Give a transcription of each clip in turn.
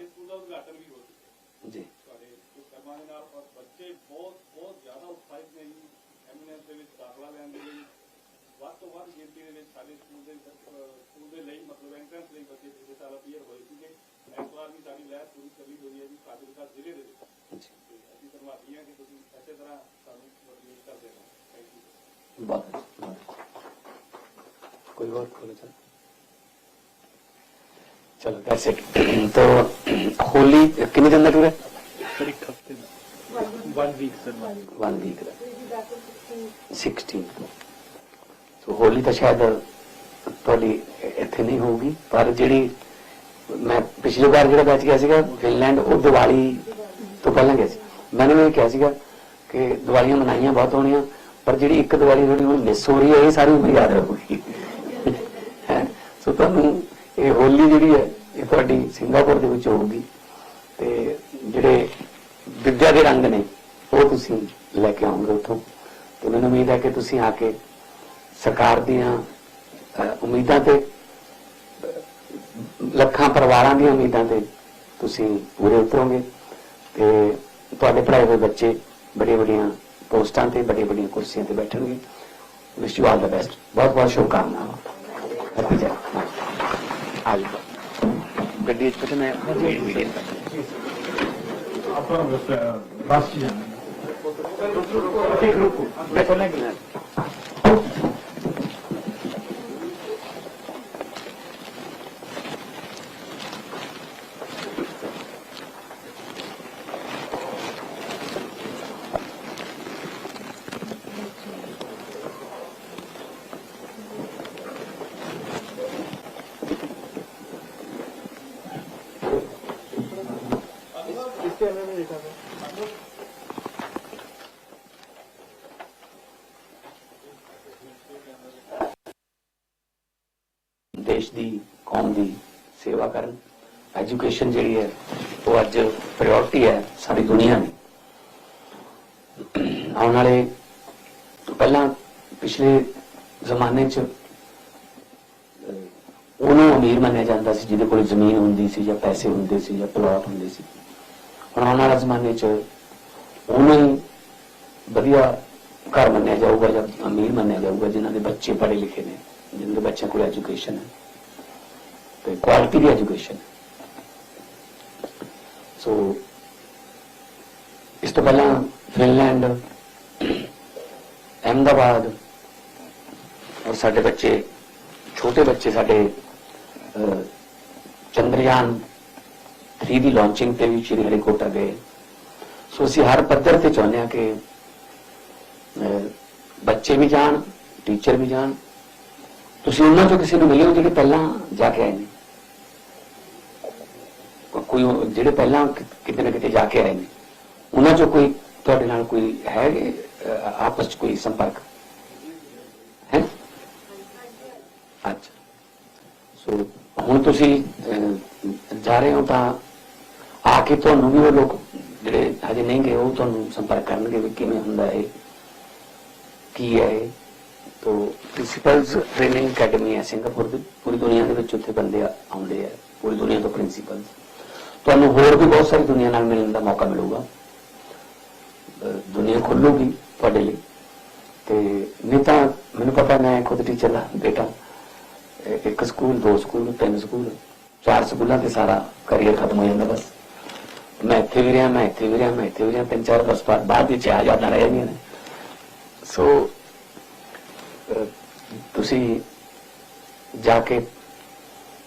ਤੁਹਾਡੇ ਸਕੂਲ ਦਾ ਉਦਘਾਟਨ ਲਈ ਬੱਚੇ ਸਾਲ ਅਪੀਅਰ ਹੋਏ ਸੀਗੇ। ਇਸ ਵਾਰ ਵੀ ਸਾਡੀ ਲਹਿਰ ਪੂਰੀ ਚੱਲੀ ਹੋਈ ਹੈ ਜੀ ਫਾਜ਼ਿਲਕਾ ਜ਼ਿਲ੍ਹੇ ਦੇ ਵਿੱਚ। ਅਸੀਂ ਤੁਸੀਂ ਇਸੇ ਤਰ੍ਹਾਂ ਸਾਨੂੰ ਕੋਈ ਹੋਰ ਕੋਲ ਚਾਹੀਦਾ? चलो चलो दैट्स इट तो होली कितने दिन का टूर है ਸਰ ਇੱਕ ਹਫਤੇ ਦਾ 1 ਵੀਕ ਸਰ वन वीक का सिक्सटीन तो होली ਤਾਂ ਸ਼ਾਇਦ ਤੁਹਾਡੀ ਇੱਥੇ ਨਹੀਂ ਹੋਊਗੀ ਪਰ ਜਿਹੜੀ ਮੈਂ ਪਿਛਲੀ ਵਾਰ ਜਿਹੜਾ ਬੈਚ ਗਿਆ ਸੀਗਾ ਫਿਨਲੈਂਡ ਉਹ ਦੀਵਾਲੀ ਤੋਂ ਪਹਿਲਾਂ ਗਿਆ ਸੀ ਮੈਨੂੰ ਇਹ ਕਿਹਾ ਸੀਗਾ ਕਿ ਦੀਵਾਲੀਆਂ ਮਨਾਈਆਂ ਬਹੁਤ ਹੋਣੀਆਂ ਪਰ ਜਿਹੜੀ ਇੱਕ ਦੀਵਾਲੀ ਜਿਹੜੀ ਹੁਣ ਮਿਸ ਹੋ ਰਹੀ ਹੈ ਇਹ ਸਾਰੀ ਉਮਰ ਯਾਦ ਰਹੂਗੀ ਹੈਂ। ਸੋ ਤੁਹਾਨੂੰ ਇਹ ਹੋਲੀ ਜਿਹੜੀ ਹੈ, ਇਹ ਤੁਹਾਡੀ ਸਿੰਗਾਪੁਰ ਦੇ ਵਿੱਚ ਹੋਊਗੀ। ਤੇ ਜਿਹੜੇ ਵਿਦਿਆ ਦੇ ਰੰਗ ਨੇ, ਉਹ ਤੁਸੀਂ ਲੈ ਕੇ ਆਉਂਗੇ ਉੱਥੋਂ। ਤੇ ਮੈਨੂੰ ਉਮੀਦ ਹੈ ਕਿ ਤੁਸੀਂ ਆ ਕੇ ਸਰਕਾਰ ਦੀਆਂ ਉਮੀਦਾਂ ਤੇ, ਲੱਖਾਂ ਪਰਿਵਾਰਾਂ ਦੀਆਂ ਉਮੀਦਾਂ ਤੇ ਤੁਸੀਂ ਪੂਰੇ ਉਤਰੋਗੇ। ਤੇ ਤੁਹਾਡੇ ਪੜ੍ਹਾਏ ਹੋਏ ਬੱਚੇ ਬੜੀਆਂ ਬੜੀਆਂ ਪੋਸਟਾਂ ਤੇ ਬੜੀਆਂ ਬੜੀਆਂ ਕੁਰਸੀਆਂ ਤੇ ਬੈਠਣਗੇ। Wish you all the best ਬਹੁਤ ਬਹੁਤ ਸ਼ੁਭਕਾਮਨਾਵਾਂ। ਹੈਪੀ ਜਰਨੀ ਆਜ। ਗੱਡੀ ਵਿੱਚ ਬੈਠੇ ਮੈਂ ਵੀਡੀਓ ਆਪਾਂ ਬਸ ਚ ਜਾਣਾ ਇੱਕ ਰੁਕੋ। ਮੈਂ ਦੇਸ਼ ਦੀ ਕੌਮ ਦੀ ਸੇਵਾ ਕਰਨ। ਐਜੂਕੇਸ਼ਨ ਜਿਹੜੀ ਹੈ, ਉਹ ਅੱਜ ਪ੍ਰਾਇੋਰਟੀ ਹੈ ਸਾਰੀ ਦੁਨੀਆ ਦੀ। ਆਉਣ ਵਾਲੇ ਪਹਿਲਾਂ ਪਿਛਲੇ ਜ਼ਮਾਨੇ 'ਚ ਉਹਨੂੰ ਅਮੀਰ ਮੰਨਿਆ ਜਾਂਦਾ ਸੀ, ਜਿਹਦੇ ਕੋਲ ਜ਼ਮੀਨ ਹੁੰਦੀ ਸੀ ਜਾਂ ਪੈਸੇ ਹੁੰਦੇ ਸੀ ਜਾਂ ਪਲਾਟ ਹੁੰਦੇ ਸੀ। ਹੁਣ ਆਉਣ ਵਾਲੇ ਜ਼ਮਾਨੇ 'ਚ ਉਹਨੂੰ ਹੀ ਵਧੀਆ ਘਰ ਮੰਨਿਆ ਜਾਊਗਾ ਜਾਂ ਅਮੀਰ ਮੰਨਿਆ ਜਾਊਗਾ, ਜਿਨ੍ਹਾਂ ਦੇ ਬੱਚੇ ਪੜ੍ਹੇ ਲਿਖੇ ਨੇ, ਜਿਨ੍ਹਾਂ ਦੇ ਬੱਚਿਆਂ ਕੋਲ ਐਜੂਕੇਸ਼ਨ ਹੈ। ਤੇ ਕੁਆਲਿਟੀ ਦੀ ਐਜੂਕੇਸ਼ਨ ਸੋ ਇਸ ਤੋਂ ਪਹਿਲਾਂ ਫਿਨਲੈਂਡ ਅਹਿਮਦਾਬਾਦ ਔਰ ਸਾਡੇ ਬੱਚੇ ਛੋਟੇ ਬੱਚੇ ਸਾਡੇ ਚੰਦਰਯਾਨ 3 ਦੀ ਲਾਂਚਿੰਗ ਤੇ ਵੀ ਸ਼੍ਰੀ ਹਰੀਕੋਟਾ ਗਏ ਸੋ ਅਸੀਂ ਹਰ ਪੱਧਰ ਤੇ ਚਾਹੁੰਦੇ ਹਾਂ ਕਿ ਬੱਚੇ ਵੀ ਜਾਣ ਟੀਚਰ ਵੀ ਜਾਣ ਤੁਸੀਂ ਉਹਨਾਂ ਚੋਂ ਕਿਸੇ ਨੂੰ ਮਿਲੇ ਹੋ ਜਿਹੜੇ ਪਹਿਲਾਂ ਜਾ ਕੇ ਆਏ ਨੇ ਕੋਈ ਜਿਹੜੇ ਪਹਿਲਾਂ ਕਿਤੇ ਨਾ ਕਿਤੇ ਜਾ ਕੇ ਆਏ ਨੇ। ਉਹਨਾਂ ਚੋਂ ਕੋਈ ਤੁਹਾਡੇ ਨਾਲ ਕੋਈ ਹੈ ਆਪਸ ਚ ਕੋਈ ਸੰਪਰਕ? ਹੈ? ਅੱਛਾ। ਸੋ ਹੁਣ ਤੁਸੀਂ ਜਾ ਰਹੇ ਹੋ ਤਾਂ ਆ ਕੇ ਤੁਹਾਨੂੰ ਵੀ ਉਹ ਲੋਕ ਜਿਹੜੇ ਹਜੇ ਨਹੀਂ ਗਏ, ਉਹ ਤੁਹਾਨੂੰ ਸੰਪਰਕ ਕਰਨਗੇ ਵੀ ਕਿਵੇਂ ਹੁੰਦਾ ਹੈ ਕੀ ਹੈ ਤੋ ਪ੍ਰਿੰਸੀਪਲਸ ਟ੍ਰੇਨਿੰਗ ਅਕੈਡਮੀ ਹੈ ਸਿੰਗਾਪੁਰ ਦੀ। ਪੂਰੀ ਦੁਨੀਆ ਦੇ ਵਿੱਚ ਉੱਥੇ ਬੰਦੇ ਆਉਂਦੇ ਆ। ਪੂਰੀ ਦੁਨੀਆ ਤੋਂ ਪ੍ਰਿੰਸੀਪਲਸ। ਤੁਹਾਨੂੰ ਹੋਰ ਵੀ ਬਹੁਤ ਸਾਰੀ ਦੁਨੀਆ ਨਾਲ ਮਿਲਣ ਦਾ ਮੌਕਾ ਮਿਲੂਗਾ। ਅਹ ਦੁਨੀਆ ਖੁੱਲੂਗੀ ਤੁਹਾਡੇ ਲਈ। ਤੇ ਨਹੀਂ ਤਾਂ ਮੈਨੂੰ ਪਤਾ, ਮੈਂ ਖੁਦ ਟੀਚਰ ਦਾ ਬੇਟਾ। ਇੱਕ ਸਕੂਲ, ਦੋ ਸਕੂਲ, ਤਿੰਨ ਸਕੂਲ, ਚਾਰ ਸਕੂਲਾਂ ਤੇ ਸਾਰਾ ਕਰੀਅਰ ਖਤਮ ਹੋ ਜਾਂਦਾ ਬਸ। ਮੈਂ ਇੱਥੇ ਵੀ ਰਿਹਾ, ਮੈਂ ਇੱਥੇ ਵੀ ਰਿਹਾ, ਮੈਂ ਇੱਥੇ ਵੀ ਰਿਹਾ, ਤਿੰਨ ਚਾਰ ਬਸ ਬਾਅਦ ਬਾਅਦ ਵਿੱਚ ਆ ਜਾਂਦਾ ਜਾਂਦੀਆਂ ਨੇ। ਸੋ ਤੁਸੀਂ ਜਾ ਕੇ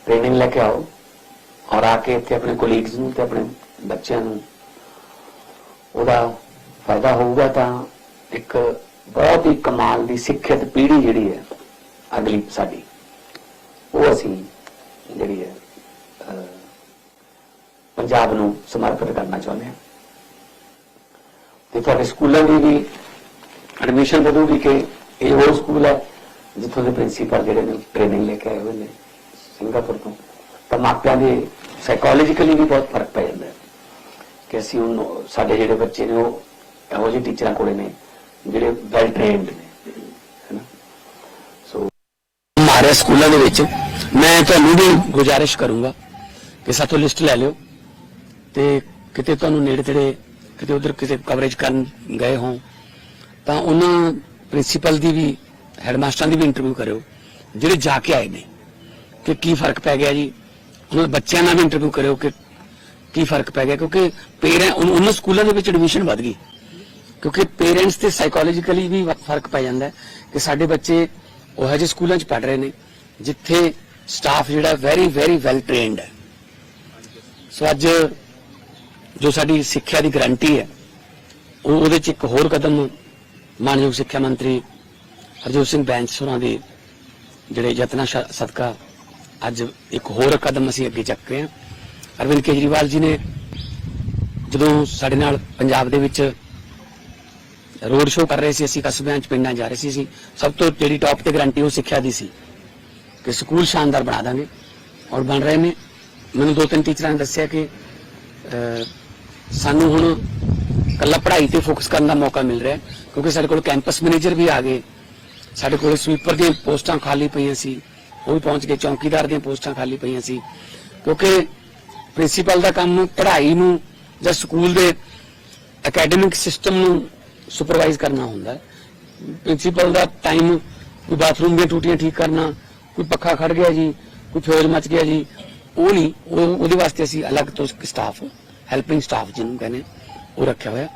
ਟ੍ਰੇਨਿੰਗ ਲੈ ਕੇ ਆਓ। ਔਰ ਆ ਕੇ ਇੱਥੇ ਆਪਣੇ ਕੋਲੀਗਸ ਨੂੰ ਤੇ ਆਪਣੇ ਬੱਚਿਆਂ ਨੂੰ ਉਹਦਾ ਫਾਇਦਾ ਹੋਊਗਾ ਤਾਂ ਇੱਕ ਬਹੁਤ ਹੀ ਕਮਾਲ ਦੀ ਸਿੱਖਿਅਤ ਪੀੜ੍ਹੀ ਜਿਹੜੀ ਹੈ, ਅਗਲੀ ਸਾਡੀ, ਉਹ ਅਸੀਂ ਜਿਹੜੀ ਹੈ ਪੰਜਾਬ ਨੂੰ ਸਮਰਪਿਤ ਕਰਨਾ ਚਾਹੁੰਦੇ ਹਾਂ। ਤੇ ਤੁਹਾਡੇ ਸਕੂਲਾਂ ਦੀ ਵੀ ਐਡਮਿਸ਼ਨ ਵਧੂਗੀ ਕਿ ਇਹ ਉਹ ਸਕੂਲ ਹੈ ਜਿੱਥੋਂ ਦੇ ਪ੍ਰਿੰਸੀਪਲ ਜਿਹੜੇ ਨੇ ਟ੍ਰੇਨਿੰਗ ਲੈ ਕੇ ਆਏ ਹੋਏ ਨੇ, ਸਿੰਗਾਪੁਰ ਤੋਂ। ਤਾਂ ਮਾਪਿਆਂ ਦੇ ਸਾਈਕੋਲੋਜੀਕਲੀ ਵੀ ਬਹੁਤ ਫ਼ਰਕ ਪੈ ਜਾਂਦਾ ਹੈ ਕਿ ਅਸੀਂ ਉਹਨੂੰ, ਸਾਡੇ ਜਿਹੜੇ ਬੱਚੇ ਨੇ ਉਹ ਇਹੋ ਜਿਹੇ ਟੀਚਰਾਂ ਕੋਲੇ ਨੇ ਜਿਹੜੇ ਵੈਲ ਟ੍ਰੇਨਡ ਨੇ, ਹੈਨਾ? ਸੋ ਹਮਾਰੇ ਸਕੂਲਾਂ ਦੇ ਵਿੱਚ। ਮੈਂ ਤੁਹਾਨੂੰ ਵੀ ਗੁਜ਼ਾਰਿਸ਼ ਕਰੂੰਗਾ ਕਿ ਸਾਥੋਂ ਲਿਸਟ ਲੈ ਲਿਓ ਤੇ ਕਿਤੇ ਤੁਹਾਨੂੰ ਨੇੜੇ ਤੇੜੇ ਕਿਤੇ ਉਧਰ ਕਿਸੇ ਕਵਰੇਜ ਕਰਨ ਗਏ ਹੋ ਤਾਂ ਉਹਨਾਂ ਪ੍ਰਿੰਸੀਪਲ ਦੀ ਵੀ ਹੈਡਮਾਸਟਰਾਂ ਦੀ ਵੀ ਇੰਟਰਵਿਊ ਕਰਿਓ, ਜਿਹੜੇ ਜਾ ਕੇ ਆਏ ਨੇ, ਕਿ ਕੀ ਫ਼ਰਕ ਪੈ ਗਿਆ ਜੀ? ਉਹਨਾਂ ਬੱਚਿਆਂ ਨਾਲ ਵੀ ਇੰਟਰਵਿਊ ਕਰਿਓ ਕਿ ਕੀ ਫ਼ਰਕ ਪੈ ਗਿਆ? ਕਿਉਂਕਿ ਪੇਰੈਂਟ ਉਹਨਾਂ ਸਕੂਲਾਂ ਦੇ ਵਿੱਚ ਐਡਮਿਸ਼ਨ ਵੱਧ ਗਈ। ਕਿਉਂਕਿ ਪੇਰੈਂਟਸ ਤੇ ਸਾਈਕੋਲੋਜੀਕਲੀ ਵੀ ਫ਼ਰਕ ਪੈ ਜਾਂਦਾ ਹੈ ਕਿ ਸਾਡੇ ਬੱਚੇ ਉਹ ਜਿਹੇ ਸਕੂਲਾਂ 'ਚ ਪੜ੍ਹ ਰਹੇ ਨੇ, ਜਿੱਥੇ ਸਟਾਫ ਜਿਹੜਾ ਵੈਰੀ ਵੈਰੀ ਵੈਲ ਟ੍ਰੇਨਡ ਹੈ। ਸੋ ਅੱਜ ਜੋ ਸਾਡੀ ਸਿੱਖਿਆ ਦੀ ਗਾਰੰਟੀ ਹੈ, ਉਹ ਉਹਦੇ 'ਚ ਇੱਕ ਹੋਰ ਕਦਮ ਮਾਨਯੋਗ ਸਿੱਖਿਆ ਮੰਤਰੀ ਹਰਜੋਤ ਸਿੰਘ ਬੈਂਸ ਹੋਰਾਂ ਦੇ ਜਿਹੜੇ ਯਤਨਾਂ ਸਦਕਾ ਅੱਜ ਇੱਕ ਹੋਰ ਕਦਮ ਅਸੀਂ ਅੱਗੇ ਚੱਕ ਰਹੇ ਹਾਂ। ਅਰਵਿੰਦ ਕੇਜਰੀਵਾਲ ਜੀ ਨੇ ਜਦੋਂ ਸਾਡੇ ਨਾਲ ਪੰਜਾਬ ਦੇ ਵਿੱਚ ਰੋਡ ਸ਼ੋਅ ਕਰ ਰਹੇ ਸੀ, ਅਸੀਂ ਕਸਬਿਆਂ 'ਚ ਪਿੰਡਾਂ ਜਾ ਰਹੇ ਸੀ, ਅਸੀਂ ਸਭ ਤੋਂ ਜਿਹੜੀ ਟੌਪ ਤੇ ਗਰੰਟੀ ਉਹ ਸਿੱਖਿਆ ਦੀ ਸੀ ਕਿ ਸਕੂਲ ਸ਼ਾਨਦਾਰ ਬਣਾ ਦਾਂਗੇ। ਔਰ ਬਣ ਰਹੇ ਨੇ। ਮੈਨੂੰ ਦੋ ਤਿੰਨ ਟੀਚਰਾਂ ਨੇ ਦੱਸਿਆ ਕਿ ਸਾਨੂੰ ਹੁਣ ਕੱਲਾ ਪੜ੍ਹਾਈ ਤੇ ਫੋਕਸ ਕਰਨ ਦਾ ਮੌਕਾ ਮਿਲ ਰਿਹਾ ਕਿਉਂਕਿ ਸਾਡੇ ਕੋਲ ਕੈਂਪਸ ਮੈਨੇਜਰ ਵੀ ਆ ਗਏ। ਸਾਡੇ ਕੋਲ ਸਵੀਪਰ ਦੀਆਂ ਪੋਸਟਾਂ ਖਾਲੀ ਪਈਆਂ ਸੀ। ਉਹ ਵੀ ਪਹੁੰਚ ਗਏ, ਚੌਕੀਦਾਰ ਦੀਆਂ ਪੋਸਟਾਂ ਖਾਲੀ ਪਈਆਂ ਸੀ। ਕਿਉਂਕਿ ਪ੍ਰਿੰਸੀਪਲ ਦਾ ਕੰਮ ਪੜ੍ਹਾਈ ਨੂੰ ਜਾਂ ਸਕੂਲ ਦੇ ਅਕੈਡਮਿਕ ਸਿਸਟਮ ਨੂੰ ਸੁਪਰਵਾਈਜ਼ ਕਰਨਾ ਹੁੰਦਾ ਪ੍ਰਿੰਸੀਪਲ ਦਾ ਟਾਈਮ ਕੋਈ ਬਾਥਰੂਮ ਦੀਆਂ ਟੂਟੀਆਂ ਠੀਕ ਕਰਨਾ, ਕੋਈ ਪੱਖਾ ਖੜ ਗਿਆ ਜੀ, ਕੋਈ ਫਿਊਜ਼ ਮੱਚ ਗਿਆ ਜੀ, ਉਹ ਨਹੀਂ, ਉਹ ਉਹਦੇ ਵਾਸਤੇ ਅਸੀਂ ਅਲੱਗ ਤੋਂ ਸਟਾਫ ਹੈਲਪਿੰਗ ਸਟਾਫ ਜਿਹਨੂੰ ਕਹਿੰਦੇ ਉਹ ਰੱਖਿਆ ਹੋਇਆ।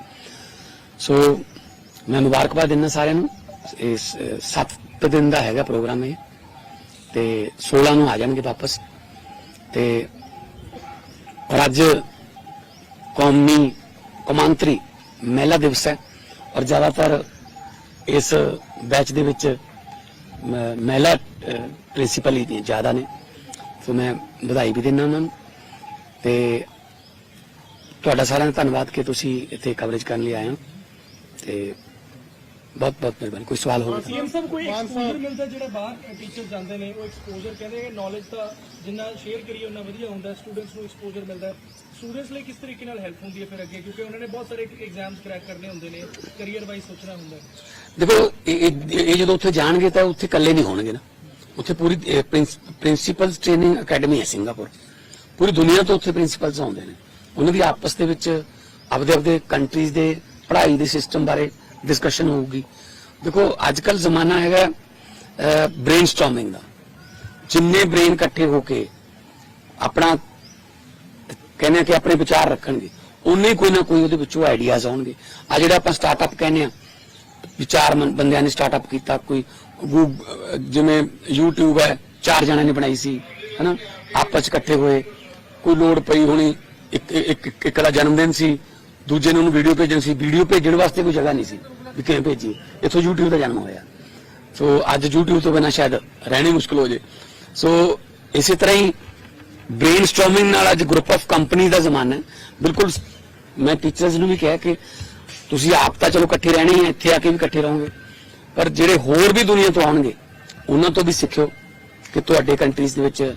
ਸੋ ਮੈਂ ਮੁਬਾਰਕਬਾਦ ਦਿੰਦਾ ਸਾਰਿਆਂ ਨੂੰ। ਇਸ 7 ਦਿਨ ਦਾ ਹੈਗਾ ਪ੍ਰੋਗਰਾਮ ਇਹ। ਤੇ 16 ਨੂੰ ਆ ਜਾਣਗੇ ਵਾਪਸ। ਤੇ ਔਰ ਅੱਜ ਕੌਮੀ ਕੌਮਾਂਤਰੀ ਮਹਿਲਾ ਦਿਵਸ ਹੈ ਔਰ ਜ਼ਿਆਦਾਤਰ ਇਸ ਬੈਚ ਦੇ ਵਿੱਚ ਮ- ਮਹਿਲਾ ਪ੍ਰਿੰਸੀਪਲ ਹੀ ਜ਼ਿਆਦਾ ਨੇ। ਸੋ ਮੈਂ ਵਧਾਈ ਵੀ ਦਿੰਦਾ ਉਹਨਾਂ ਨੂੰ। ਤੇ ਤੁਹਾਡਾ ਸਾਰਿਆਂ ਦਾ ਧੰਨਵਾਦ ਕਿ ਤੁਸੀਂ ਇੱਥੇ ਕਵਰੇਜ ਕਰਨ ਲਈ ਆਏ ਹੋ। ਤੇ ਬਹੁਤ ਬਹੁਤ ਮਿਹਰਬਾਨੀ ਕੋਈ ਸਵਾਲ ਹੋਵੇ ਤਾਂ ਸੀਐਮ ਸਾਹਿਬ ਕੋਈ ਐਕਸਪੋਜ਼ਰ ਮਿਲਦਾ ਜਿਹੜਾ ਬਾਹਰ ਟੀਚਰ ਜਾਂਦੇ ਨੇ ਉਹ ਐਕਸਪੋਜ਼ਰ ਕਹਿੰਦੇ ਕਿ ਨੌਲੇਜ ਤਾਂ ਜਿੰਨਾ ਸ਼ੇਅਰ ਕਰੀਏ ਉਹਨਾਂ ਵਧੀਆ ਹੁੰਦਾ ਸਟੂਡੈਂਟਸ ਨੂੰ ਐਕਸਪੋਜ਼ਰ ਮਿਲਦਾ। ਸਟੂਡੈਂਟਸ ਲਈ ਕਿਸ ਤਰੀਕੇ ਨਾਲ ਹੈਲਪ ਹੁੰਦੀ ਹੈ ਫਿਰ ਅੱਗੇ? ਕਿਉਂਕਿ ਉਹਨਾਂ ਨੇ ਬਹੁਤ ਸਾਰੇ ਐਗਜ਼ਾਮਸ ਕ੍ਰੈਕ ਕਰਨੇ ਹੁੰਦੇ ਨੇ ਕੈਰੀਅਰ ਵਾਈਜ਼ ਸੋਚਣਾ ਹੁੰਦਾ ਹੈ। ਦੇਖੋ ਇਹ ਜਦੋਂ ਉੱਥੇ ਜਾਣਗੇ ਤਾਂ ਉੱਥੇ ਇਕੱਲੇ ਨਹੀਂ ਹੋਣਗੇ ਨਾ। ਉੱਥੇ ਪੂਰੀ ਪ੍ਰਿੰਸੀਪਲਸ ਟ੍ਰੇਨਿੰਗ ਅਕੈਡਮੀ ਹੈ ਸਿੰਗਾਪੁਰ। ਪੂਰੀ ਦੁਨੀਆ ਤੋਂ ਉੱਥੇ ਪ੍ਰਿੰਸੀਪਲਸ ਆਉਂਦੇ ਨੇ। ਉਹਨਾਂ ਦੀ ਆਪਸ ਦੇ ਵਿੱਚ ਆਪਦੇ ਆਪਦੇ ਕੰਟਰੀਜ਼ ਦੇ ਪੜ੍ਹਾਈ ਦੇ ਸਿਸਟਮ ਬਾਰੇ ਡਿਸਕਸ਼ਨ ਹੋਊਗੀ। ਦੇਖੋ ਅੱਜ ਕੱਲ ਜ਼ਮਾਨਾ ਹੈਗਾ ਬ੍ਰੇਨਸਟਾਰਮਿੰਗ ਦਾ। ਜਿੰਨੇ ਬ੍ਰੇਨ ਇਕੱਠੇ ਹੋ ਕੇ ਆਪਣਾ ਕਹਿੰਦੇ ਕਿ ਆਪਣੇ ਵਿਚਾਰ ਰੱਖਣਗੇ ਉਨੇ ਕੋਈ ਨਾ ਕੋਈ ਉਹਦੇ ਵਿੱਚੋਂ ਆਈਡੀਆਜ਼ ਆਉਣਗੇ। ਆ ਜਿਹੜਾ ਆਪਾਂ ਸਟਾਰਟਅਪ ਕਹਿੰਦੇ ਆ ਵਿਚਾਰ ਬੰਦਿਆਂ ਨੇ ਸਟਾਰਟਅਪ ਕੀਤਾ, ਕੋਈ ਜਿਵੇਂ YouTube ਹੈ, ਚਾਰ ਜਣਿਆਂ ਨੇ ਬਣਾਈ ਸੀ, ਹਨਾ? ਆਪਸ 'ਚ ਇਕੱਠੇ ਹੋਏ, ਕੋਈ ਲੋੜ ਪਈ ਹੋਣੀ, ਇੱਕ, ਇੱਕ- ਇੱਕ ਦਾ ਜਨਮ ਦਿਨ ਸੀ ਦੂਜੇ ਨੂੰ ਉਹਨੂੰ ਵੀਡੀਓ ਭੇਜਣ ਸੀ। ਵੀਡੀਓ ਭੇਜਣ ਵਾਸਤੇ ਕੋਈ ਜਗ੍ਹਾ ਨਹੀਂ ਸੀ ਵੀ ਕਿਵੇਂ ਭੇਜੀ ਇੱਥੋਂ YouTube ਦਾ ਜਨਮ ਹੋਇਆ। ਸੋ ਅੱਜ YouTube ਤੋਂ ਬਿਨਾਂ ਸ਼ਾਇਦ ਰਹਿਣੀ ਮੁਸ਼ਕਲ ਹੋ ਜੇ। ਸੋ ਇਸੇ ਤਰ੍ਹਾਂ ਹੀ ਬ੍ਰੇਨਸਟਾਰਮਿੰਗ ਨਾਲ ਅੱਜ ਗਰੁੱਪ ਆਫ ਕੰਪਨੀ ਦਾ ਜ਼ਮਾਨਾ ਹੈ। ਬਿਲਕੁਲ ਮੈਂ ਟੀਚਰਸ ਨੂੰ ਵੀ ਕਿਹਾ ਕਿ ਤੁਸੀਂ ਆਪ ਤਾਂ ਚਲੋ ਇਕੱਠੇ ਰਹਿਣੇ ਹੀ ਹੈ ਇੱਥੇ ਆ ਕੇ ਵੀ ਇਕੱਠੇ ਰਹੋਗੇ। ਪਰ ਜਿਹੜੇ ਹੋਰ ਵੀ ਦੁਨੀਆ ਤੋਂ ਆਉਣਗੇ, ਉਹਨਾਂ ਤੋਂ ਵੀ ਸਿੱਖਿਓ ਕਿ ਤੁਹਾਡੇ ਕੰਟਰੀਜ਼ ਦੇ ਵਿੱਚ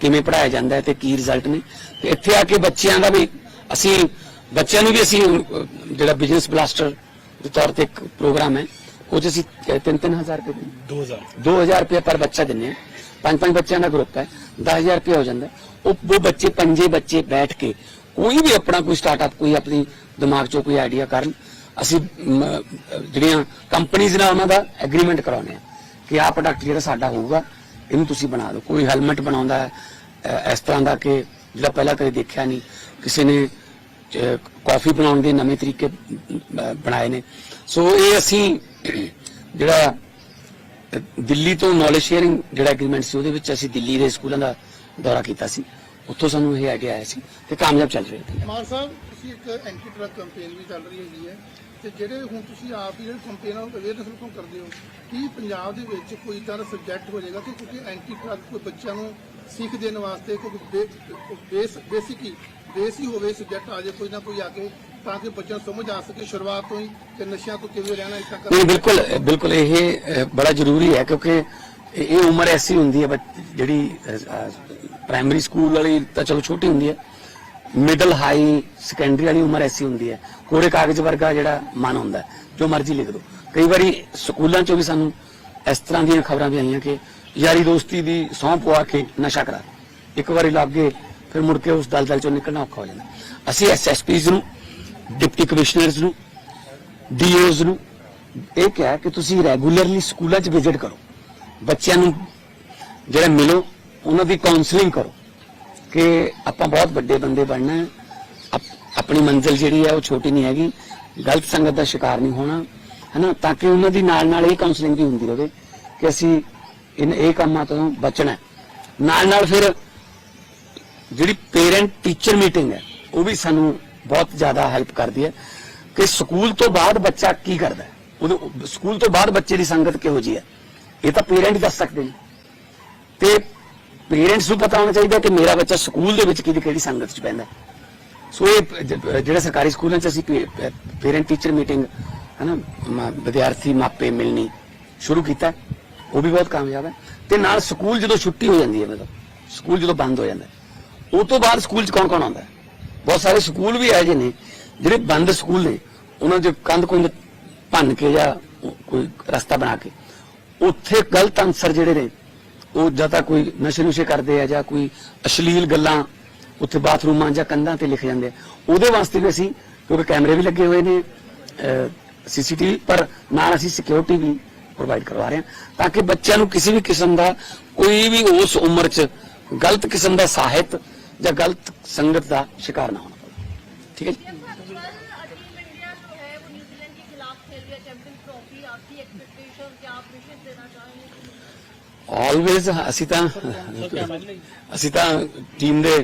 ਕਿਵੇਂ ਪੜਾਇਆ ਜਾਂਦਾ ਹੈ ਤੇ ਕੀ ਰਿਜ਼ਲਟ ਨੇ। ਤੇ ਇੱਥੇ ਆ ਕੇ ਬੱਚਿਆਂ ਦਾ ਵੀ ਅਸੀਂ ਬੱਚਿਆਂ ਨੂੰ ਵੀ ਅਸੀਂ ਜਿਹੜਾ ਬਿਜ਼ਨਸ ਬਲਾਸਟਰ ਦੇ ਤੌਰ ਤੇ ਇੱਕ ਪ੍ਰੋਗਰਾਮ ਹੈ ਉਹ ਅਸੀਂ 3-3000 ਰੁਪਏ ਦਿੰਦੇ 2000 2000 ਰੁਪਏ ਪਰ ਬੱਚਾ ਦਿੰਦੇ ਆ ਪੰਜ ਪੰਜ ਬੱਚਿਆਂ ਦਾ ਗਰੁੱਪ ਹੈ 10000 ਰੁਪਏ ਹੋ ਜਾਂਦਾ। ਉਹ ਉਹ ਬੱਚੇ ਪੰਜੇ ਬੱਚੇ ਬੈਠ ਕੇ ਕੋਈ ਵੀ ਆਪਣਾ ਕੋਈ ਸਟਾਰਟਅਪ ਕੋਈ ਆਪਣੀ ਦਿਮਾਗ 'ਚੋਂ ਕੋਈ ਆਈਡੀਆ ਕਰਨ ਅਸੀਂ ਜਿਹੜੀਆਂ ਕੰਪਨੀਆਂ ਨਾਲ ਉਹਨਾਂ ਦਾ ਐਗਰੀਮੈਂਟ ਕਰਾਉਨੇ ਆ ਕਿ ਆਹ ਪ੍ਰੋਡਕਟ ਜਿਹੜਾ ਸਾਡਾ ਹੋਊਗਾ ਇਹਨੂੰ ਤੁਸੀਂ ਬਣਾ ਦਿਓ। ਕੋਈ ਹੈਲਮਟ ਬਣਾਉਂਦਾ ਹੈ ਇਸ ਤਰ੍ਹਾਂ ਦਾ ਕਿ ਜਿਹੜਾ ਪਹਿਲਾਂ ਕਦੇ ਦੇਖਿਆ ਨਹੀਂ ਕਿਸੇ ਨੇ ਕਾਫੀ ਬਣਾਉਣ ਦੇ ਨਵੇਂ ਤਰੀਕੇ ਬਣਾਏ ਨੇ। ਸੋ ਇਹ ਅਸੀਂ ਜਿਹੜਾ ਦਿੱਲੀ ਤੋਂ ਨੌਲੇਜ ਸ਼ੇਅਰਿੰਗ ਜਿਹੜਾ ਐਗਰੀਮੈਂਟ ਸੀ, ਉਹਦੇ ਵਿੱਚ ਅਸੀਂ ਦਿੱਲੀ ਦੇ ਸਕੂਲਾਂ ਦਾ ਦੌਰਾ ਕੀਤਾ ਸੀ। ਉੱਥੋਂ ਸਾਨੂੰ ਇਹ ਆਈਡੀਆ ਆਇਆ ਸੀ ਤੇ ਕਾਮਯਾਬ ਚੱਲ ਰਿਹਾ ਹੈ। ਮਾਨ ਸਾਹਿਬ, ਤੁਸੀਂ ਇੱਕ ਐਂਟੀ ਡਰਗ ਕੈਂਪੇਨ ਵੀ ਚੱਲ ਰਹੀ ਹੈਗੀ ਹੈ। ਤੇ ਜਿਹੜੇ ਹੁਣ ਤੁਸੀਂ ਆਪ ਹੀ ਜਿਹੜੇ ਕੈਂਪੇਨ ਆ ਅਵੇਅਰਨੈਸ ਨੂੰ ਕਰਦੇ ਹੋ, ਕੀ ਪੰਜਾਬ ਦੇ ਵਿੱਚ ਕੋਈ ਇਦਾਂ ਦਾ ਸਬਜੈਕਟ ਹੋ ਜਾਏਗਾ ਕਿ ਕਿਉਂਕਿ ਐਂਟੀ ਡਰਗ ਕੋਈ ਬੱਚਿਆਂ ਨੂੰ ਸਿੱਖ ਦੇਣ ਵਾਸਤੇ, ਕੋਈ ਬੇਸਿਕ ਹੀ ਬੇਸ ਹੀ ਹੋਵੇ ਸਬਜੈਕਟ ਆ ਜਾਏ ਕੋਈ ਨਾ ਕੋਈ ਆ ਕੇ ਤਾਂ ਕਿ ਬੱਚਿਆਂ ਸਮਝ ਆ ਸਕੇ ਸ਼ੁਰੂਆਤ ਤੋਂ ਹੀ ਕਿ ਨਸ਼ਿਆਂ ਤੋਂ ਕਿਵੇਂ ਰਹਿਣਾ ਇਸ ਤਰ੍ਹਾਂ ਨਹੀਂ ਬਿਲਕੁਲ ਬਿਲਕੁਲ ਇਹ ਬੜਾ ਜ਼ਰੂਰੀ ਹੈ ਕਿਉਂਕਿ ਇਹ ਉਮਰ ਐਸੀ ਹੁੰਦੀ ਹੈ ਜਿਹੜੀ ਪ੍ਰਾਇਮਰੀ ਸਕੂਲ ਵਾਲੀ ਤਾਂ ਚਲੋ ਛੋਟੀ ਹੁੰਦੀ ਹੈ ਮਿਡਲ ਹਾਈ ਸੈਕੰਡਰੀ ਵਾਲੀ ਉਮਰ ਐਸੀ ਹੁੰਦੀ ਹੈ ਕੋਰੇ ਕਾਗਜ਼ ਵਰਗਾ ਜਿਹੜਾ ਮਨ ਹੁੰਦਾ ਹੈ, ਜੋ ਮਰਜ਼ੀ ਲਿਖ ਦੋ। ਕਈ ਵਾਰੀ ਸਕੂਲਾਂ ਚੋਂ ਵੀ ਸਾਨੂੰ ਇਸ ਤਰ੍ਹਾਂ ਦੀਆਂ ਖਬਰਾਂ ਵੀ ਆਈਆਂ ਕਿ ਯਾਰੀ ਦੋਸਤੀ ਦੀ ਸਹੁੰ ਪਵਾ ਕੇ ਨਸ਼ਾ ਕਰਾ ਇੱਕ ਵਾਰੀ ਲੱਗ ਗਏ ਫਿਰ ਮੁੜ ਕੇ ਉਸ ਦਲਦਲ ਚੋਂ ਨਿਕਲਣਾ ਔਖਾ ਹੋ ਜਾਂਦਾ। ਅਸੀਂ ਐਸਐਸਪੀਜ਼ ਨੂੰ, ਡਿਪਟੀ ਕਮਿਸ਼ਨਰਸ ਨੂੰ ਡੀਓਜ਼ ਨੂੰ ਇਹ ਕਿਹਾ ਕਿ ਤੁਸੀਂ ਰੈਗੂਲਰਲੀ ਸਕੂਲਾਂ 'ਚ ਵਿਜ਼ਿਟ ਕਰੋ। ਬੱਚਿਆਂ ਨੂੰ ਜਿਹੜਾ ਮਿਲੋ, ਉਹਨਾਂ ਦੀ ਕਾਉਂਸਲਿੰਗ ਕਰੋ ਕਿ ਆਪਾਂ ਬਹੁਤ ਵੱਡੇ ਬੰਦੇ ਬਣਨਾ ਹੈ। ਆਪਣੀ ਮੰਜ਼ਿਲ ਜਿਹੜੀ ਹੈ ਉਹ ਛੋਟੀ ਨਹੀਂ ਹੈਗੀ। ਗਲਤ ਸੰਗਤ ਦਾ ਸ਼ਿਕਾਰ ਨਹੀਂ ਹੋਣਾ, ਹੈਨਾ? ਤਾਂ ਕਿ ਉਹਨਾਂ ਦੀ ਨਾਲ ਨਾਲ ਇਹ ਕਾਉਂਸਲਿੰਗ ਵੀ ਹੁੰਦੀ ਰਹੇ ਕਿ ਅਸੀਂ ਇਨ, ਇਹ ਕੰਮਾਂ ਤੋਂ ਬਚਣਾ ਨਾਲ ਨਾਲ ਫਿਰ ਜਿਹੜੀ ਪੇਰੈਂਟ ਟੀਚਰ ਮੀਟਿੰਗ ਹੈ, ਉਹ ਵੀ ਸਾਨੂੰ ਬਹੁਤ ਜ਼ਿਆਦਾ ਹੈਲਪ ਕਰਦੀ ਹੈ ਕਿ ਸਕੂਲ ਤੋਂ ਬਾਅਦ ਬੱਚਾ ਕੀ ਕਰਦਾ ਹੈ। ਉਹਦੇ ਸਕੂਲ ਤੋਂ ਬਾਅਦ ਬੱਚੇ ਦੀ ਸੰਗਤ ਕਿਹੋ ਜਿਹੀ ਹੈ। ਇਹ ਤਾਂ ਪੇਰੈਂਟ ਹੀ ਦੱਸ ਸਕਦੇ ਨੇ। ਤੇ ਪੇਰੈਂਟਸ ਨੂੰ ਪਤਾ ਹੋਣਾ ਚਾਹੀਦਾ ਕਿ ਮੇਰਾ ਬੱਚਾ ਸਕੂਲ ਦੇ ਵਿੱਚ ਕਿਹਦੀ ਕਿਹੜੀ ਸੰਗਤ 'ਚ ਪੈਂਦਾ ਸੋ ਇਹ ਜ- ਜਿਹੜੇ ਸਰਕਾਰੀ ਸਕੂਲਾਂ 'ਚ ਅਸੀਂ ਪੇਰੈਂਟ ਟੀਚਰ ਮੀਟਿੰਗ ਹਨਾ, ਮ- ਵਿਦਿਆਰਥੀ ਮਾਪੇ ਮਿਲਣੀ ਸ਼ੁਰੂ ਕੀਤਾ ਉਹ ਵੀ ਬਹੁਤ ਕਾਮਯਾਬ ਹੈ। ਤੇ ਨਾਲ ਸਕੂਲ ਜਦੋਂ ਛੁੱਟੀ ਹੋ ਜਾਂਦੀ ਹੈ ਮਤਲਬ, ਸਕੂਲ ਜਦੋਂ ਬੰਦ ਹੋ ਜਾਂਦਾ ਹੈ, ਉਹ ਤੋਂ ਬਾਅਦ ਸਕੂਲ 'ਚ ਕੌਣ ਕੌਣ ਆਉਂਦਾ? ਬਹੁਤ ਸਾਰੇ ਸਕੂਲ ਵੀ ਇਹੋ ਜਿਹੇ ਨੇ ਜਿਹੜੇ ਬੰਦ ਸਕੂਲ ਨੇ ਉਹਨਾਂ ਦੇ ਕੰਧ ਕੁੰਧ ਭੰਨ ਕੇ ਜਾਂ ਕੋਈ ਰਸਤਾ ਬਣਾ ਕੇ। ਉੱਥੇ ਗਲਤ ਅਨਸਰ ਜਿਹੜੇ ਨੇ ਉਹ ਜਾਂ ਤਾਂ ਕੋਈ ਨਸ਼ੇ ਨੁਸ਼ੇ ਕਰਦੇ ਆ ਜਾਂ ਕੋਈ ਅਸ਼ਲੀਲ ਗੱਲਾਂ ਉੱਥੇ ਬਾਥਰੂਮਾਂ ਜਾਂ ਕੰਧਾਂ ਤੇ ਲਿਖੇ ਜਾਂਦੇ ਆ। ਉਹਦੇ ਵਾਸਤੇ ਵੀ ਅਸੀਂ ਕਿਉਂਕਿ ਕੈਮਰੇ ਵੀ ਲੱਗੇ ਹੋਏ ਨੇ ਸੀਸੀਟੀਵੀ ਪਰ ਨਾਲ ਅਸੀਂ ਸਿਕਿਉਰਿਟੀ ਵੀ ਪ੍ਰੋਵਾਈਡ ਕਰਵਾ ਰਹੇ ਹਾਂ ਤਾਂ ਕਿ ਬੱਚਿਆਂ ਨੂੰ ਕਿਸੇ ਵੀ ਕਿਸਮ ਦਾ ਕੋਈ ਵੀ ਉਸ ਉਮਰ 'ਚ ਗਲਤ ਕਿਸਮ ਦਾ ਸਾਹਿਤ ਜਾਂ ਗਲਤ ਸੰਗਤ ਦਾ ਸ਼ਿਕਾਰ ਨਾ ਹੋਣਾ। ਪਵੇ ਠੀਕ ਹੈ ਜੀ? ਆਲਵੇਜ਼ ਅਸੀਂ ਤਾਂ ਅਸੀਂ ਤਾਂ ਟੀਮ ਦੇ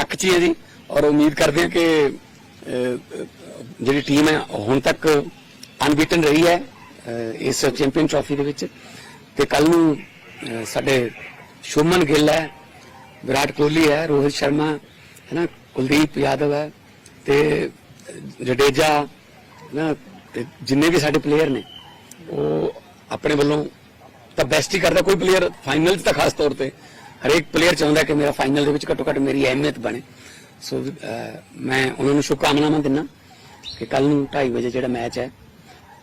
ਹੱਕ 'ਚ ਹਾਂ ਜੀ ਔਰ ਉਮੀਦ ਕਰਦੇ ਹਾਂ ਕਿ ਜਿਹੜੀ ਟੀਮ ਹੈ ਹੁਣ ਤੱਕ ਅਨਬੀਟਨ ਰਹੀ ਹੈ ਇਸ ਚੈਂਪੀਅਨ ਟਰਾਫੀ ਦੇ ਵਿੱਚ। ਤੇ ਕੱਲ ਨੂੰ ਸਾਡੇ ਸ਼ੁਮਨ ਗਿੱਲ ਹੈ ਵਿਰਾਟ ਕੋਹਲੀ ਹੈ, ਰੋਹਿਤ ਸ਼ਰਮਾ ਹੈ ਨਾ ਕੁਲਦੀਪ ਯਾਦਵ ਹੈ ਤੇ ਜਡੇਜਾ ਨਾ ਤੇ ਜਿੰਨੇ ਵੀ ਸਾਡੇ ਪਲੇਅਰ ਨੇ, ਉਹ ਆਪਣੇ ਵੱਲੋਂ ਤਾਂ ਬੈਸਟ ਹੀ ਕਰਦਾ, ਕੋਈ ਪਲੇਅਰ ਫਾਈਨਲ 'ਚ ਤਾਂ ਖਾਸ ਤੌਰ ਤੇ ਹਰੇਕ ਪਲੇਅਰ ਚਾਹੁੰਦਾ ਕਿ ਮੇਰਾ ਫਾਈਨਲ ਦੇ ਵਿੱਚ ਘੱਟੋ ਘੱਟ ਮੇਰੀ ਅਹਿਮੀਅਤ ਬਣੇ। ਸੋ ਮੈਂ ਉਹਨਾਂ ਨੂੰ ਸ਼ੁਭਕਾਮਨਾਵਾਂ ਦਿੰਦਾ ਕਿ ਕੱਲ ਨੂੰ 2:30 ਵਜੇ ਜਿਹੜਾ ਮੈਚ ਹੈ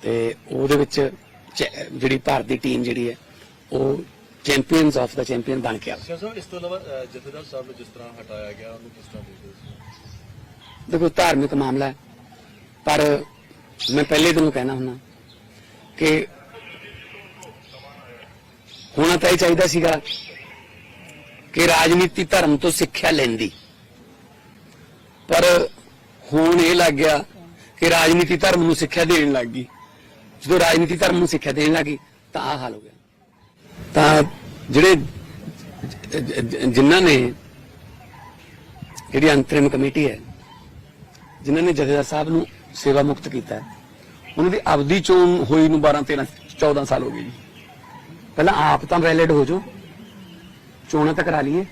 ਤੇ ਉਹਦੇ ਵਿੱਚ ਚੈ- ਜਿਹੜੀ ਭਾਰਤ ਦੀ ਟੀਮ ਜਿਹੜੀ ਹੈ, ਉਹ ਚੈਂਪੀਅਨਸ ਆਫ ਦਾ ਚੈਂਪੀਅਨ ਬਣ ਕੇ ਆਵੇ ਸਾਹਿਬ ਇਸ ਤੋਂ ਇਲਾਵਾ ਜਥੇਦਾਰ ਸਾਹਿਬ ਨੂੰ ਜਿਸ ਤਰ੍ਹਾਂ ਹਟਾਇਆ ਗਿਆ ਉਹਨੂੰ ਕਿਸ ਤਰ੍ਹਾਂ ਦੇਖਦੇ ਦੇਖੋ ਧਾਰਮਿਕ ਮਾਮਲਾ ਹੈ ਪਰ ਮੈਂ ਪਹਿਲੇ ਦਿਨੋਂ ਕਹਿਣਾ ਹੁੰਦਾ ਕਿ ਹੋਣਾ ਤਾਂ ਇਹ ਚਾਹੀਦਾ ਸੀਗਾ ਕਿ ਰਾਜਨੀਤੀ ਧਰਮ ਤੋਂ ਸਿੱਖਿਆ ਲੈਂਦੀ। ਪਰ ਹੁਣ ਇਹ ਲੱਗ ਗਿਆ ਕਿ ਰਾਜਨੀਤੀ ਧਰਮ ਨੂੰ ਸਿੱਖਿਆ ਦੇਣ ਲੱਗ ਗਈ। ਜਦੋਂ ਰਾਜਨੀਤੀ ਧਰਮ ਨੂੰ ਸਿੱਖਿਆ ਦੇਣ ਲੱਗੀ ਤਾਂ ਆਹ ਹਾਲ ਹੋ ਗਿਆ। ਤਾਂ ਜਿਹੜੇ ਜਿਨ੍ਹਾਂ ਨੇ, ਜਿਹੜੀ ਅੰਤਰਿਮ ਕਮੇਟੀ ਹੈ, ਜਿਨ੍ਹਾਂ ਨੇ ਜਥੇਦਾਰ ਸਾਹਿਬ ਨੂੰ ਸੇਵਾ ਮੁਕਤ ਕੀਤਾ, ਉਹਨਾਂ ਦੀ ਆਪਦੀ ਚੋਣ ਹੋਈ ਨੂੰ 12 13 14 ਸਾਲ ਹੋ ਗਏ ਜੀ। ਪਹਿਲਾਂ ਆਪ ਤਾਂ ਵੈਲਿਡ ਹੋ ਜਾਓ, ਚੋਣਾਂ ਤਾਂ ਕਰਾ ਲਈਏ।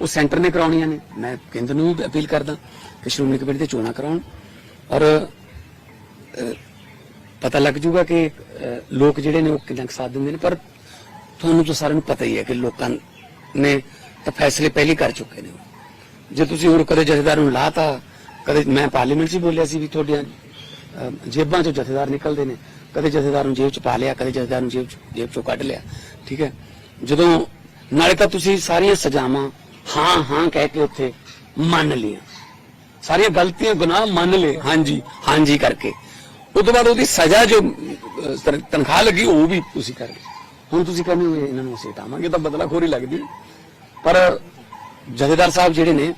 ਉਹ ਸੈਂਟਰ ਨੇ ਕਰਾਉਣੀਆਂ ਨੇ। ਮੈਂ ਕੇਂਦਰ ਨੂੰ ਵੀ ਅਪੀਲ ਕਰਦਾ ਕਿ ਸ਼੍ਰੋਮਣੀ ਕਮੇਟੀ ਤੇ ਚੋਣਾਂ ਕਰਾਉਣ। ਔਰ ਪਤਾ ਲੱਗ ਜੂਗਾ ਕਿ ਲੋਕ ਜਿਹੜੇ ਨੇ ਉਹ ਕਿੰਨਾ ਕੁ ਸਾਥ ਦਿੰਦੇ ਨੇ। ਪਰ ਤੁਹਾਨੂੰ ਤਾਂ ਸਾਰਿਆਂ ਨੂੰ ਪਤਾ ਹੀ ਹੈ ਕਿ ਲੋਕਾਂ ਨੇ ਤਾਂ ਫੈਸਲੇ ਪਹਿਲੇ ਕਰ ਚੁੱਕੇ ਨੇ ਜੇ ਤੁਸੀਂ ਹੁਣ ਕਦੇ ਜਥੇਦਾਰ ਨੂੰ ਲਾਤਾ, ਕਦੇ ਮੈਂ ਪਾਰਲੀਮੈਂਟ 'ਚ ਬੋਲਿਆ ਸੀ ਵੀ ਤੁਹਾਡੀਆਂ ਜੇਬਾਂ 'ਚੋਂ ਜਥੇਦਾਰ ਨਿਕਲਦੇ ਨੇ। ਕਦੇ ਜਥੇਦਾਰ ਨੂੰ ਜੇਬ 'ਚ ਪਾ ਲਿਆ, ਕਦੇ ਜਥੇਦਾਰ ਨੂੰ ਜੇਬ 'ਚ- ਜੇਬ 'ਚੋਂ ਕੱਢ ਲਿਆ, ਠੀਕ ਹੈ? ਜਦੋਂ, ਨਾਲੇ ਤਾਂ ਤੁਸੀਂ ਸਾਰੀਆਂ ਸਜ਼ਾਵਾਂ ਹਾਂ ਹਾਂ ਕਹਿ ਕੇ ਉੱਥੇ ਮੰਨ ਲਿਆ ਸਾਰੀਆਂ ਗਲਤੀਆਂ ਗੁਨਾਹ ਮੰਨ ਲਏ, ਹਾਂਜੀ ਹਾਂਜੀ ਕਰਕੇ। ਉਸ ਤੋਂ ਬਾਅਦ ਉਹਦੀ ਸਜ਼ਾ ਜੋ ਤਨਖਾਹ ਲੱਗੀ, ਉਹ ਵੀ ਤੁਸੀਂ ਕਰ ਲਏ। ਹੁਣ ਤੁਸੀਂ ਕਹਿੰਦੇ ਹੋ ਇਹਨਾਂ ਨੂੰ ਅਸੀਂ ਹਟਾਵਾਂਗੇ, ਤਾਂ ਬਦਲਾਖੋਰੀ ਲੱਗਦੀ। ਪਰ ਜਥੇਦਾਰ ਸਾਹਿਬ ਜਿਹੜੇ ਨੇ,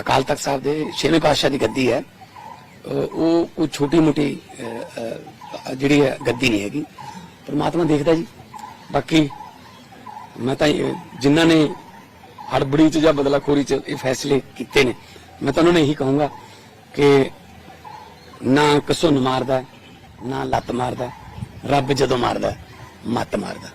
ਅਕਾਲ ਤਖਤ ਸਾਹਿਬ ਦੇ ਛੇਵੇਂ ਪਾਤਸ਼ਾਹ ਦੀ ਗੱਦੀ ਹੈ, ਅਹ ਉਹ ਕੋਈ ਛੋਟੀ ਮੋਟੀ ਜਿਹੜੀ ਹੈ, ਗੱਦੀ ਨਹੀਂ ਹੈਗੀ। ਪਰਮਾਤਮਾ ਦੇਖਦਾ ਜੀ। ਬਾਕੀ ਮੈਂ ਤਾਂ ਇਹ- ਜਿਨ੍ਹਾਂ ਨੇ ਹੜਬੜੀ ਚ ਜਾਂ ਬਦਲਾਖੋਰੀ ਚ ਇਹ ਫੈਸਲੇ ਕੀਤੇ ਨੇ, ਮੈਂ ਤਾਂ ਉਹਨਾਂ ਨੂੰ ਇਹੀ ਕਹੂੰਗਾ ਕਿ ਨਾ ਕਸੁੰਨ ਮਾਰਦਾ, ਨਾ ਲੱਤ ਮਾਰਦਾ, ਰੱਬ ਜਦੋਂ ਮਾਰਦਾ। ਮੱਤ ਮਾਰਦਾ।